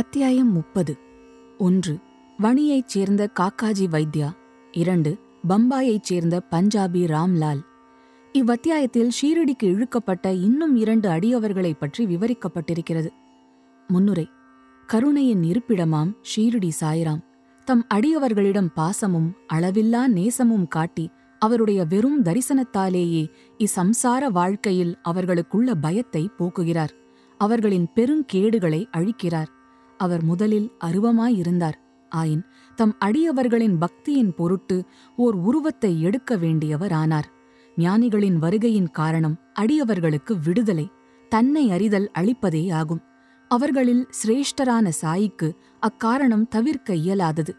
அத்தியாயம் முப்பது. ஒன்று வணியைச் சேர்ந்த காக்காஜி வைத்யா. இரண்டு பம்பாயைச் சேர்ந்த பஞ்சாபி ராம்லால். இவ்வத்தியாயத்தில் ஷீரடிக்கு இழுக்கப்பட்ட இன்னும் இரண்டு அடியவர்களைப் பற்றி விவரிக்கப்பட்டிருக்கிறது. முன்னுரை கருணையின் இருப்பிடமாம் ஷீரடி சாய்ராம். தம் அடியவர்களிடம் பாசமும் அளவில்லா நேசமும் காட்டி அவருடைய வெறும் தரிசனத்தாலேயே இசம்சார வாழ்க்கையில் அவர்களுக்குள்ள பயத்தை போக்குகிறார். அவர்களின் பெருங்கேடுகளை அழிக்கிறார். அவர் முதலில் அருவமாயிருந்தார். ஆயின் தம் அடியவர்களின் பக்தியின் பொருட்டு ஓர் உருவத்தை எடுக்க வேண்டியவர் ஆனார் ஞானிகளின் வருகையின் காரணம் அடியவர்களுக்கு விடுதலை தன்னை அறிதல் அளிப்பதே ஆகும். அவர்களில் சிரேஷ்டரான சாயிக்கு அக்காரணம் தவிர்க்க இயலாதது.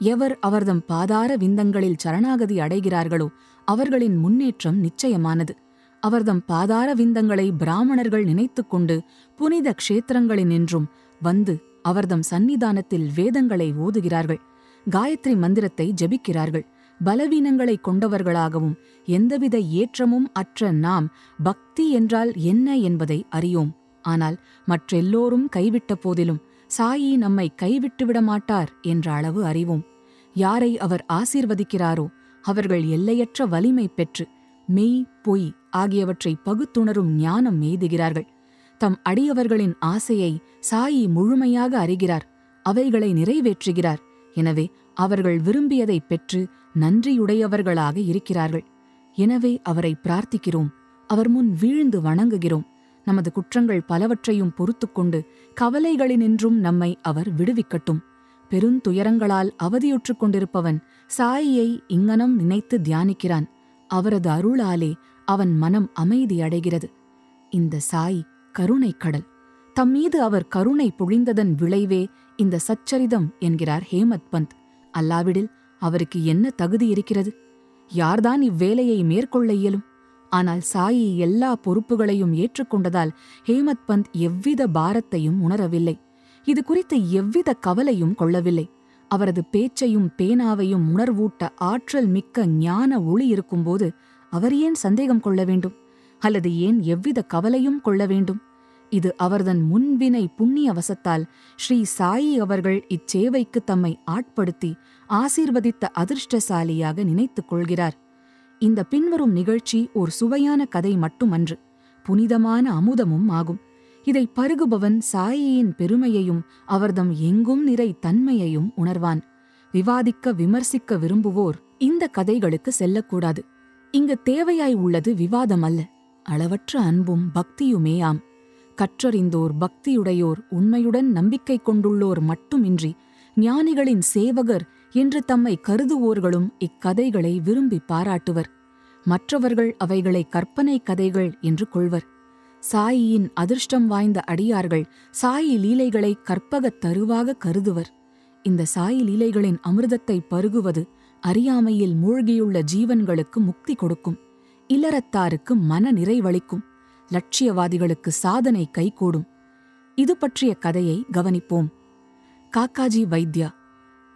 எவர் அவர்தம் பாதார விந்தங்களில் சரணாகதி அடைகிறார்களோ அவர்களின் முன்னேற்றம் நிச்சயமானது. அவர்தம் பாதார விந்தங்களை பிராமணர்கள் நினைத்துக்கொண்டு புனித க்ஷேத்திரங்களினின்றும் வந்து அவர்தம் சந்நிதானத்தில் வேதங்களை ஓதுகிறார்கள். காயத்ரி மந்திரத்தை ஜெபிக்கிறார்கள். பலவீனங்களை கொண்டவர்களாகவும் எந்தவித ஏற்றமும் அற்ற நாம் பக்தி என்றால் என்ன என்பதை அறியோம். ஆனால் மற்றெல்லோரும் கைவிட்ட போதிலும் சாயி நம்மை கைவிட்டுவிட மாட்டார் என்ற அளவு அறிவோம். யாரை அவர் ஆசீர்வதிக்கிறாரோ அவர்கள் எல்லையற்ற வலிமை பெற்று மெய் பொய் ஆகியவற்றை பகுத்துணரும் ஞானம் எய்துகிறார்கள் தம் அடியவர்களின் ஆசையை சாயி முழுமையாக அறிகிறார். அவைகளை நிறைவேற்றுகிறார். எனவே அவர்கள் விரும்பியதைப் பெற்று நன்றியுடையவர்களாக இருக்கிறார்கள். எனவே அவரை பிரார்த்திக்கிறோம். அவர் முன் வீழ்ந்து வணங்குகிறோம். நமது குற்றங்கள் பலவற்றையும் பொறுத்துக்கொண்டு கவலைகளினின்றும் நம்மை அவர் விடுவிக்கட்டும். பெருந்துயரங்களால் அவதியுற்றுக் கொண்டிருப்பவன் சாயியை இங்கனம் நினைத்து தியானிக்கிறான். அவரது அருளாலே அவன் மனம் அமைதியடைகிறது இந்த சாய் கருணைக் கடல். தம்மீது அவர் கருணை பொழிந்ததன் விளைவே இந்த சச்சரிதம் என்கிறார் ஹேமத் பந்த். அல்லாவிடில் அவருக்கு என்ன தகுதி இருக்கிறது? யார்தான் இவ்வேலையை மேற்கொள்ள இயலும்? ஆனால் சாயி எல்லா பொறுப்புகளையும் ஏற்றுக்கொண்டதால் ஹேமத் பந்த் எவ்வித பாரத்தையும் உணரவில்லை. இது குறித்து எவ்வித கவலையும் கொள்ளவில்லை. அவரது பேச்சையும் பேனாவையும் உணர்வூட்ட ஆற்றல் மிக்க ஞான ஒளி இருக்கும்போது அவர் ஏன் சந்தேகம் கொள்ள வேண்டும்? அல்லது ஏன் எவ்வித கவலையும் கொள்ள வேண்டும்? இது அவர்தன் முன்வினை புண்ணிய வசத்தால் ஸ்ரீ சாயி அவர்கள் இச்சேவைக்கு தம்மை ஆட்படுத்தி ஆசீர்வதித்த அதிர்ஷ்டசாலியாக நினைத்துக் கொள்கிறார். இந்த பின்வரும் நிகழ்ச்சி ஒரு சுவையான கதை மட்டுமன்று. புனிதமான அமுதமும் ஆகும். இதை பருகுபவன் சாயியின் பெருமையையும் அவர்தம் எங்கும் நிறை தன்மையையும் உணர்வான். விவாதிக்க விமர்சிக்க விரும்புவோர் இந்த கதைகளுக்கு செல்லக்கூடாது. இங்கு தேவையாய் உள்ளது விவாதம் அல்ல. அளவற்ற அன்பும் பக்தியுமேயாம். கற்றறிந்தோர் பக்தியுடையோர் உண்மையுடன் நம்பிக்கை கொண்டுள்ளோர் மட்டுமின்றி ஞானிகளின் சேவகர் என்று தம்மை கருதுவோர்களும் இக்கதைகளை விரும்பி பாராட்டுவர். மற்றவர்கள் அவைகளை கற்பனை கதைகள் என்று கொள்வர். சாயியின் அதிர்ஷ்டம் வாய்ந்த அடியார்கள் சாயி லீலைகளை கற்பகத் தருவாக கருதுவர். இந்த சாயி லீலைகளின் அமிர்தத்தை பருகுவது அறியாமையில் மூழ்கியுள்ள ஜீவன்களுக்கு முக்தி கொடுக்கும். இல்லறத்தாருக்கு மன நிறைவளிக்கும். லட்சியவாதிகளுக்கு சாதனை கைகூடும். இது பற்றிய கதையை கவனிப்போம். காக்காஜி வைத்யா.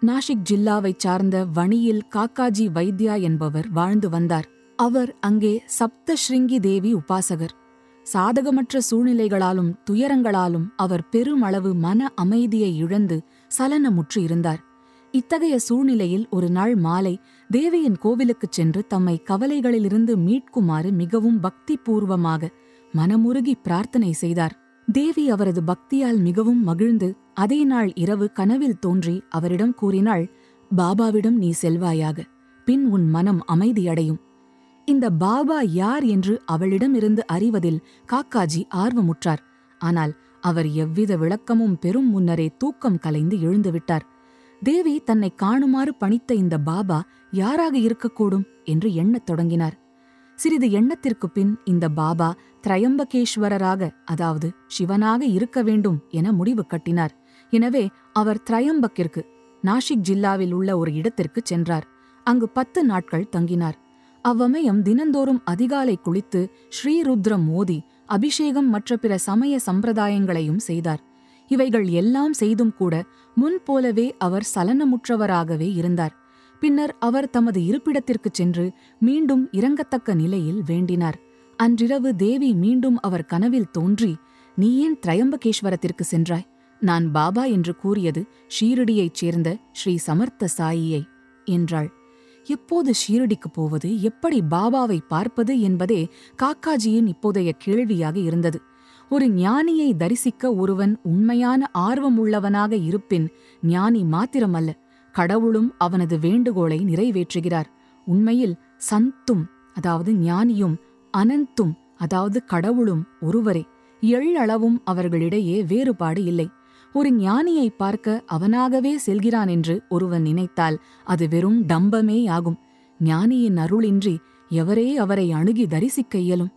நாஷிக் ஜில்லாவைச் சார்ந்த வணியில் காக்காஜி வைத்யா என்பவர் வாழ்ந்து வந்தார். அவர் அங்கே சப்தஸ்ருங்கி தேவி உபாசகர். சாதகமற்ற சூழ்நிலைகளாலும் துயரங்களாலும் அவர் பெருமளவு மன அமைதியை இழந்து சலனமுற்று இருந்தார் இத்தகைய சூழ்நிலையில் ஒரு நாள் மாலை தேவியின் கோவிலுக்குச் சென்று தம்மை கவலைகளிலிருந்து மீட்குமாறு மிகவும் பக்தி பூர்வமாக மனமுருகி பிரார்த்தனை செய்தார். தேவி அவரது பக்தியால் மிகவும் மகிழ்ந்து அதே நாள் இரவு கனவில் தோன்றி அவரிடம் கூறினாள் பாபாவிடம் நீ செல்வாயாக பின் உன் மனம் அமைதியடையும். இந்த பாபா யார் என்று அவளிடமிருந்து அறிவதில் காக்காஜி ஆர்வமுற்றார். ஆனால் அவர் எவ்வித விளக்கமும் பெரும் முன்னரே தூக்கம் கலைந்து எழுந்துவிட்டார். தேவி தன்னை காணுமாறு பணித்த இந்த பாபா யாராக இருக்கக்கூடும் என்று எண்ணத் தொடங்கினார். சிறிது எண்ணத்திற்குப் பின் இந்த பாபா திரையம்பகேஸ்வரராக அதாவது சிவனாக இருக்க வேண்டும் என முடிவு கட்டினார். எனவே அவர் திரையம்பக்கிற்கு நாஷிக் ஜில்லாவில் உள்ள ஒரு இடத்திற்கு சென்றார். அங்கு பத்து நாட்கள் தங்கினார். அவ்வமயம் தினந்தோறும் அதிகாலை குளித்து ஸ்ரீருத்ரம் மோதி அபிஷேகம் மற்ற பிற சமய சம்பிரதாயங்களையும் செய்தார். இவைகள் எல்லாம் செய்தும் கூட முன்போலவே அவர் சலனமுற்றவராகவே இருந்தார். பின்னர் அவர் தமது இருப்பிடத்திற்குச் சென்று மீண்டும் இறங்கத்தக்க நிலையில் வேண்டினார். அன்றிரவு தேவி மீண்டும் அவர் கனவில் தோன்றி நீ ஏன் திரையம்பகேஸ்வரத்திற்கு சென்றாய்? நான் பாபா என்று கூறியது ஷீரடியைச் சேர்ந்த ஸ்ரீ சமர்த்த சாயியை என்றாள். எப்போது ஷீரடிக்கு போவது? எப்படி பாபாவை பார்ப்பது? என்பதே காக்காஜியின் இப்போதைய கேள்வியாக இருந்தது. ஒரு ஞானியை தரிசிக்க ஒருவன் உண்மையான ஆர்வமுள்ளவனாக இருப்பின் ஞானி மாத்திரமல்ல கடவுளும் அவனது வேண்டுகோளை நிறைவேற்றுகிறார். உண்மையில் சந்தும் அதாவது ஞானியும் அனந்தும் அதாவது கடவுளும் ஒருவரே. எள்ளளவும் அவர்களிடையே வேறுபாடு இல்லை. ஒரு ஞானியை பார்க்க அவனாகவே செல்கிறான் என்று ஒருவன் நினைத்தால் அது வெறும் டம்பமேயாகும் ஞானியின் அருளின்றி எவரே அவரை அணுகி தரிசிக்க இயலும்?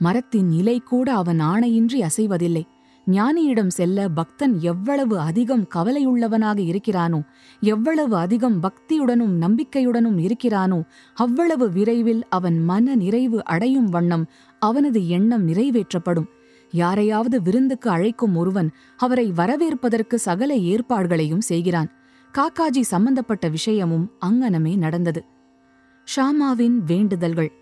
மரத்தின் இலை கூட அவன் ஆணையின்றி அசைவதில்லை. ஞானியிடம் செல்ல பக்தன் எவ்வளவு அதிகம் கவலையுள்ளவனாக இருக்கிறானோ எவ்வளவு அதிகம் பக்தியுடனும் நம்பிக்கையுடனும் இருக்கிறானோ அவ்வளவு விரைவில் அவன் மன நிறைவு அடையும் வண்ணம் அவனது எண்ணம் நிறைவேற்றப்படும். யாரையாவது விருந்துக்கு அழைக்கும் ஒருவன் அவரை வரவேற்பதற்கு சகல ஏற்பாடுகளையும் செய்கிறான். காக்காஜி சம்பந்தப்பட்ட விஷயமும் அங்கனமே நடந்தது. ஷாமாவின் வேண்டுதல்கள்.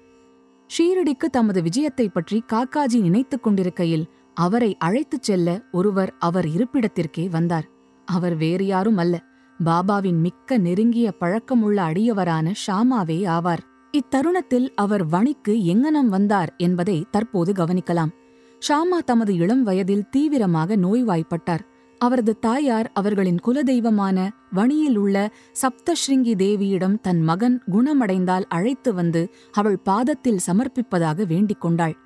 ஷீரடிக்கு தமது விஜயத்தை பற்றி காக்காஜி நினைத்துக் கொண்டிருக்கையில் அவரை அழைத்துச் செல்ல ஒருவர் அவர் இருப்பிடத்திற்கே வந்தார். அவர் வேறு யாரும் அல்ல. பாபாவின் மிக்க நெருங்கிய பழக்கமுள்ள அடியவரான ஷாமாவே ஆவார். இத்தருணத்தில் அவர் வணிக்கு எங்கனம் வந்தார் என்பதை தற்போது கவனிக்கலாம். ஷாமா தமது இளம் வயதில் தீவிரமாக நோய்வாய்ப்பட்டார். அவரது தாயார் அவர்களின் குலதெய்வமான வணியில் உள்ள சப்தஸ்ருங்கி தேவியிடம் தன் மகன் குணமடைந்தால் அழைத்து வந்து அவள் பாதத்தில் சமர்ப்பிப்பதாக வேண்டிக் கொண்டாள்.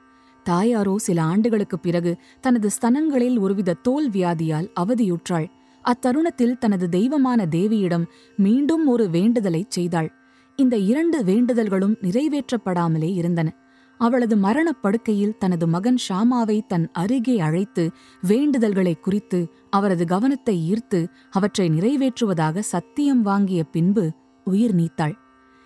தாயாரோ சில ஆண்டுகளுக்குப் பிறகு தனது ஸ்தனங்களில் ஒருவித தோல் வியாதியால் அவதியுற்றாள். அத்தருணத்தில் தனது தெய்வமான தேவியிடம் மீண்டும் ஒரு வேண்டுதலைச் செய்தாள். இந்த இரண்டு வேண்டுதல்களும் நிறைவேற்றப்படாமலே இருந்தன. அவளது மரணப் படுக்கையில் தனது மகன் ஷாமாவை தன் அருகே அழைத்து வேண்டுதல்களை குறித்து அவரது கவனத்தை ஈர்த்து அவற்றை நிறைவேற்றுவதாக சத்தியம் வாங்கிய பின்பு உயிர் நீத்தாள்.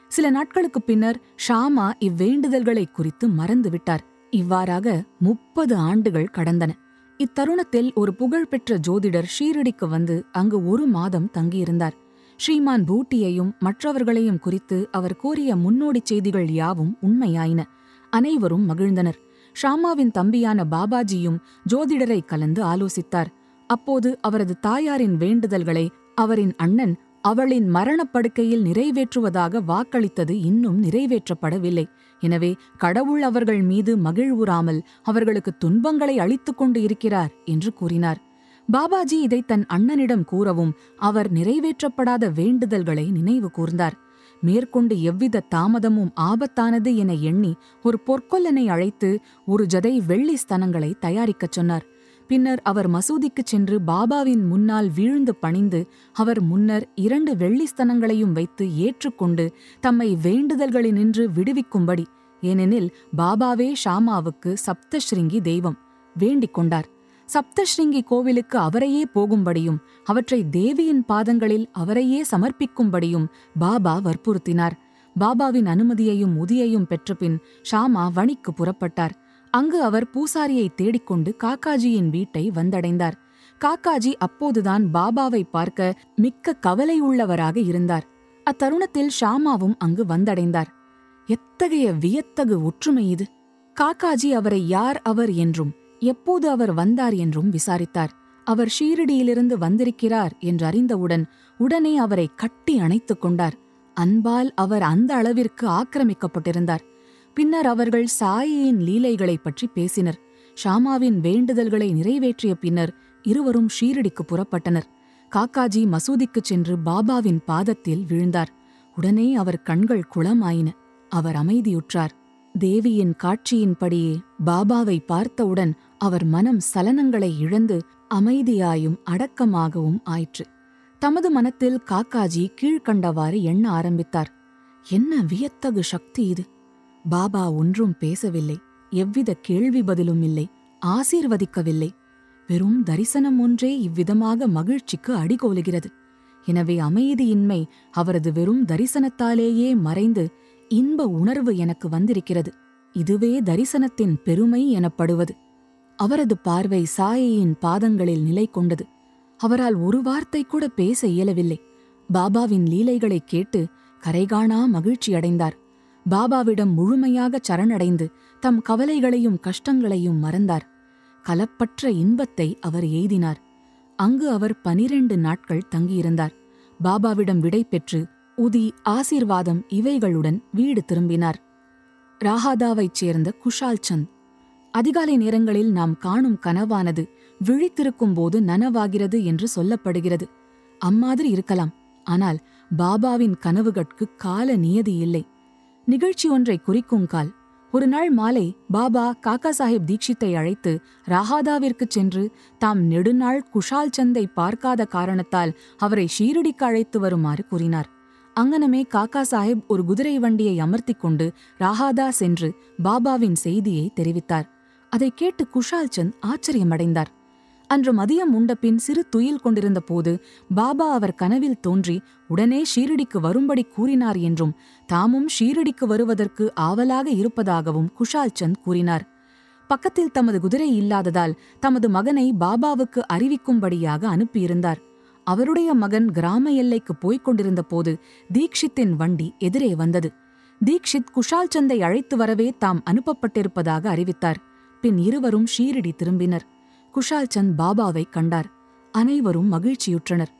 சில நாட்களுக்குப் பின்னர் ஷாமா இவ்வேண்டுதல்களை குறித்து மறந்துவிட்டார். இவ்வாறாக முப்பது ஆண்டுகள் கடந்தன. இத்தருணத்தில் ஒரு புகழ்பெற்ற ஜோதிடர் ஷீரடிக்கு வந்து அங்கு ஒரு மாதம் தங்கியிருந்தார். ஸ்ரீமான் பூட்டியையும் மற்றவர்களையும் குறித்து அவர் கூறிய முன்னோடிச் செய்திகள் யாவும் உண்மையாயின. அனைவரும் மகிழ்ந்தனர். ஷாமாவின் தம்பியான பாபாஜியும் ஜோதிடரை கலந்து ஆலோசித்தார். அப்போது அவரது தாயாரின் வேண்டுதல்களை அவரின் அண்ணன் அவளின் மரணப்படுக்கையில் நிறைவேற்றுவதாக வாக்களித்தது இன்னும் நிறைவேற்றப்படவில்லை. எனவே கடவுள் அவர்கள் மீது மகிழ்வுறாமல் அவர்களுக்கு துன்பங்களை அளித்துக் கொண்டு இருக்கிறார் என்று கூறினார். பாபாஜி இதை தன் அண்ணனிடம் கூறவும் அவர் நிறைவேற்றப்படாத வேண்டுதல்களை நினைவு கூர்ந்தார். மேற்கொண்டு எவ்வித தாமதமும் ஆபத்தானது என எண்ணி ஒரு பொற்கொல்லனை அழைத்து ஒரு ஜதை வெள்ளி ஸ்தனங்களை தயாரிக்கச் சொன்னார். பின்னர் அவர் மசூதிக்குச் சென்று பாபாவின் முன்னால் வீழ்ந்து பணிந்து அவர் முன்னர் இரண்டு வெள்ளி ஸ்தனங்களையும் வைத்து ஏற்றுக்கொண்டு தம்மை வேண்டுதல்களினின்று விடுவிக்கும்படி ஏனெனில் பாபாவே ஷாமாவுக்கு சப்தஸ்ருங்கி தெய்வம் வேண்டிக் கொண்டார். சப்தஸ்ருங்கி கோவிலுக்கு அவரையே போகும்படியும் அவற்றை தேவியின் பாதங்களில் அவரையே சமர்ப்பிக்கும்படியும் பாபா வற்புறுத்தினார். பாபாவின் அனுமதியையும் உதியையும் பெற்றபின் ஷாமா வணிக்கு புறப்பட்டார். அங்கு அவர் பூசாரியை தேடிக்கொண்டு காக்காஜியின் வீட்டை வந்தடைந்தார். காக்காஜி அப்போதுதான் பாபாவை பார்க்க மிக்க கவலை உள்ளவராக இருந்தார். அத்தருணத்தில் ஷாமாவும் அங்கு வந்தடைந்தார். எத்தகைய வியத்தகு ஒற்றுமை இது! காக்காஜி அவரை யார் அவர் என்றும் எப்போது அவர் வந்தார் என்றும் விசாரித்தார். அவர் ஷீரடியிலிருந்து வந்திருக்கிறார் என்று அறிந்தவுடன் உடனே அவரை கட்டி அணைத்துக் கொண்டார். அன்பால் அவர் அந்த அளவிற்கு ஆக்கிரமிக்கப்பட்டிருந்தார். பின்னர் அவர்கள் சாயியின் லீலைகளைப் பற்றி பேசினர். ஷாமாவின் வேண்டுதல்களை நிறைவேற்றிய பின்னர் இருவரும் ஷீரடிக்கு புறப்பட்டனர். காக்காஜி மசூதிக்குச் சென்று பாபாவின் பாதத்தில் விழுந்தார். உடனே அவர் கண்கள் குளமாயின. அவர் அமைதியுற்றார். தேவியின் காட்சியின்படியே பாபாவை பார்த்தவுடன் அவர் மனம் சலனங்களை இழந்து அமைதியாயும் அடக்கமாகவும் ஆயிற்று. தமது மனத்தில் காக்காஜி கீழ்கண்டவாறு எண்ண ஆரம்பித்தார். என்ன வியத்தகு சக்தி இது! பாபா ஒன்றும் பேசவில்லை. எவ்வித கேள்வி பதிலும் இல்லை. ஆசீர்வதிக்கவில்லை. வெறும் தரிசனம் ஒன்றே இவ்விதமாக மகிழ்ச்சிக்கு அடிகோலுகிறது. எனவே அமைதியின்மை அவரது வெறும் தரிசனத்தாலேயே மறைந்து இன்ப உணர்வு எனக்கு வந்திருக்கிறது. இதுவே தரிசனத்தின் பெருமை எனப்படுவது. அவரது பார்வை சாயையின் பாதங்களில் நிலை கொண்டது. அவரால் ஒரு வார்த்தை கூட பேச இயலவில்லை. பாபாவின் லீலைகளைக் கேட்டு கரைகாணா மகிழ்ச்சியடைந்தார். பாபாவிடம் முழுமையாக சரணடைந்து தம் கவலைகளையும் கஷ்டங்களையும் மறந்தார். கலப்பற்ற இன்பத்தை அவர் எய்தினார். அங்கு அவர் பனிரெண்டு நாட்கள் தங்கியிருந்தார். பாபாவிடம் விடை பெற்று உதி ஆசீர்வாதம் இவைகளுடன் வீடு திரும்பினார். ராஹாதாவைச் சேர்ந்த குஷால் சந்த். அதிகாலை நேரங்களில் நாம் காணும் கனவானது விழித்திருக்கும் போது நனவாகிறது என்று சொல்லப்படுகிறது. அம்மாதிரி இருக்கலாம். ஆனால் பாபாவின் கனவுகட்கு கால நியதி இல்லை. நிகழ்ச்சி ஒன்றை குறிக்கும் கால். ஒரு நாள் மாலை பாபா காக்கா சாஹிப் தீட்சித்தை அழைத்து ராஹாதாவிற்குச் சென்று தாம் நெடுநாள் குஷால் சந்தை பார்க்காத காரணத்தால் அவரை ஷீரடிக்கு அழைத்து வருமாறு கூறினார். அங்கனமே காக்கா சாஹிப் ஒரு குதிரை வண்டியை அமர்த்திக் கொண்டு ராஹாதா சென்று பாபாவின் செய்தியை தெரிவித்தார். அதை கேட்டு குஷால் சந்த் ஆச்சரியமடைந்தார். அன்று மதியம் உண்டபின் சிறு துயில் கொண்டிருந்த போது பாபா அவர் கனவில் தோன்றி உடனே ஷீரடிக்கு வரும்படி கூறினார் என்றும் தாமும் ஷீரடிக்கு வருவதற்கு ஆவலாக இருப்பதாகவும் குஷால் சந்த் கூறினார். பக்கத்தில் தமது குதிரை இல்லாததால் தமது மகனை பாபாவுக்கு அறிவிக்கும்படியாக அனுப்பியிருந்தார். அவருடைய மகன் கிராம எல்லைக்கு போய்க் கொண்டிருந்த போது தீக்ஷித்தின் வண்டி எதிரே வந்தது. தீக்ஷித் குஷால் சந்தை அழைத்து வரவே தாம் அனுப்பப்பட்டிருப்பதாக அறிவித்தார். பின் இருவரும் ஷீரடி திரும்பினர். குஷால் சந்த் பாபாவை கண்டார். அனைவரும் மகிழ்ச்சியுற்றனர்.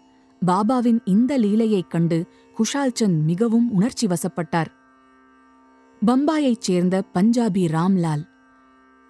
பாபாவின் இந்த லீலையைக் கண்டு குஷால் சந்த் மிகவும் உணர்ச்சி வசப்பட்டார். பம்பாயைச் சேர்ந்த பஞ்சாபி ராம்லால்.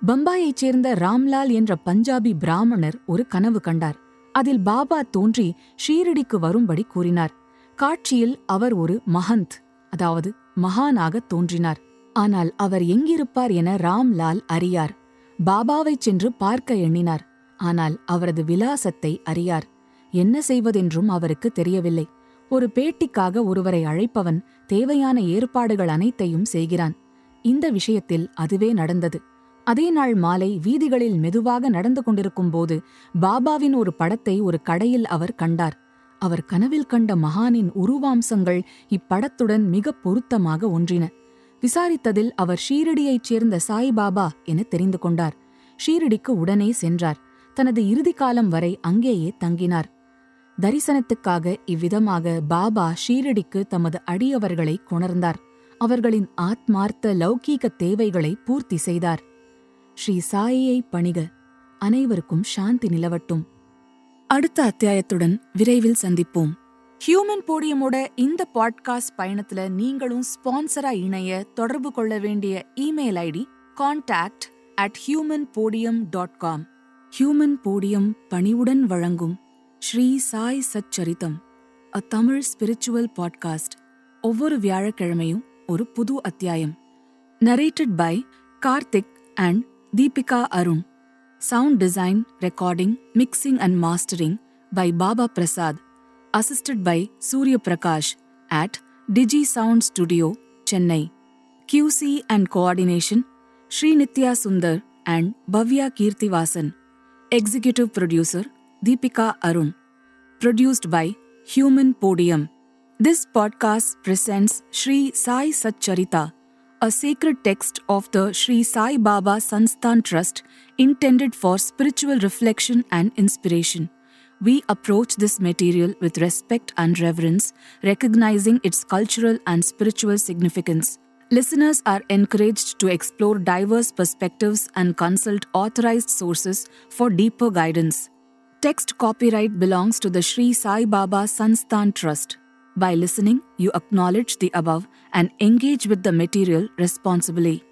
பம்பாயைச் சேர்ந்த ராம்லால் என்ற பஞ்சாபி பிராமணர் ஒரு கனவு கண்டார். அதில் பாபா தோன்றி ஷீரடிக்கு வரும்படி கூறினார். காட்சியில் அவர் ஒரு மஹந்த் அதாவது மகானாக தோன்றினார். ஆனால் அவர் எங்கிருப்பார் என ராம்லால் அறியார். பாபாவைச் சென்று பார்க்க எண்ணினார். ஆனால் அவரது விலாசத்தை அறியார். என்ன செய்வதென்றும் அவருக்கு தெரியவில்லை. ஒரு பேட்டிக்காக ஒருவரை அழைப்பவன் தேவையான ஏற்பாடுகள் அனைத்தையும் செய்கிறான். இந்த விஷயத்தில் அதுவே நடந்தது. அதே நாள் மாலை வீதிகளில் மெதுவாக நடந்து கொண்டிருக்கும் போது பாபாவின் ஒரு படத்தை ஒரு கடையில் அவர் கண்டார். அவர் கனவில் கண்ட மகானின் உருவாம்சங்கள் இப்படத்துடன் மிக பொருத்தமாக ஒன்றின. விசாரித்ததில் அவர் ஷீரடியைச் சேர்ந்த சாய்பாபா என தெரிந்து கொண்டார். ஷீரடிக்கு உடனே சென்றார். தனது இறுதி காலம் வரை அங்கேயே தங்கினார். தரிசனத்துக்காக இவ்விதமாக பாபா ஷீரடிக்கு தமது அடியவர்களை கொணர்ந்தார். அவர்களின் ஆத்மார்த்த லௌகீக தேவைகளை பூர்த்தி செய்தார். ஸ்ரீ சாயியை பணிக. அனைவருக்கும் சாந்தி நிலவட்டும். அடுத்த அத்தியாயத்துடன் விரைவில் சந்திப்போம். ஹியூமன் போடியமோட இந்த பாட்காஸ்ட் பயணத்துல நீங்களும் ஸ்பான்சரா இணைய தொடர்பு கொள்ள வேண்டிய email ID contact at human podium dot com human podium பணிவுடன் வழங்கும் Shri Sai Sacharitham a Tamil spiritual podcast ஒவ்வொரு வியாழக்கிழமையும் ஒரு புது அத்தியாயம். Narrated by Karthik and Deepika Arun sound design recording mixing and mastering by Baba Prasad assisted by Surya Prakash at DG sound studio Chennai QC and coordination Srinithya Sundar and Bhavya Keerthivasan Executive producer Deepika Arun. Produced by Human Podium. This podcast presents Sri Sai Satcharita, a sacred text of the Sri Sai Baba Sansthan Trust intended for spiritual reflection and inspiration. We approach this material with respect and reverence, recognizing its cultural and spiritual significance. Listeners are encouraged to explore diverse perspectives and consult authorized sources for deeper guidance. Text copyright belongs to the Sri Sai Baba Sansthan Trust. By listening, you acknowledge the above and engage with the material responsibly.